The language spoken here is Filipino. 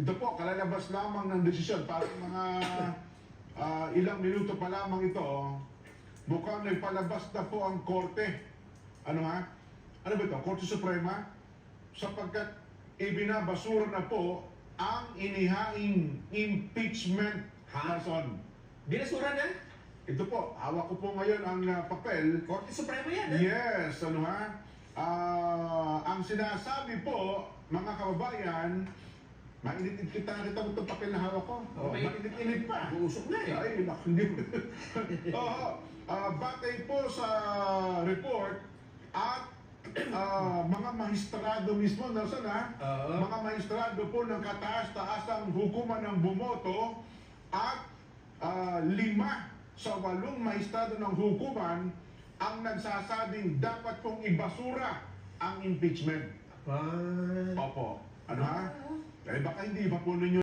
ito po, kalalabas lamang ng desisyon. Parang mga ah, ilang minuto pa lamang ito, mukhang nagpalabas na po ang korte. Ano ha? Ano ba ito? Korte Suprema? Sapagkat ibinabasura na po ang inihaing impeachment Hanson. Binasura na? Ito po, hawak ko po ngayon ang ah, papel Korte Suprema yan. ah. Yes, ano ha? Ah, ang sinasabi po, mga kababayan, mainit kita nakita mo itong papel na hawak ko. Oh, Okay. mainit-init pa. Uusok na eh. Ay, naku, hindi. Oo, ah, batay po sa report at ah, mga maestrado mismo, Nelson ha? Oo. Mga maestrado po ng kataas-taasang hukuman ng bumoto at ah, lima sa walong maestrado ng hukuman ang nagsasabing dapat pong ibasura ang impeachment. Ah. Opo. Ano ha? Baka hindi pa po ninyo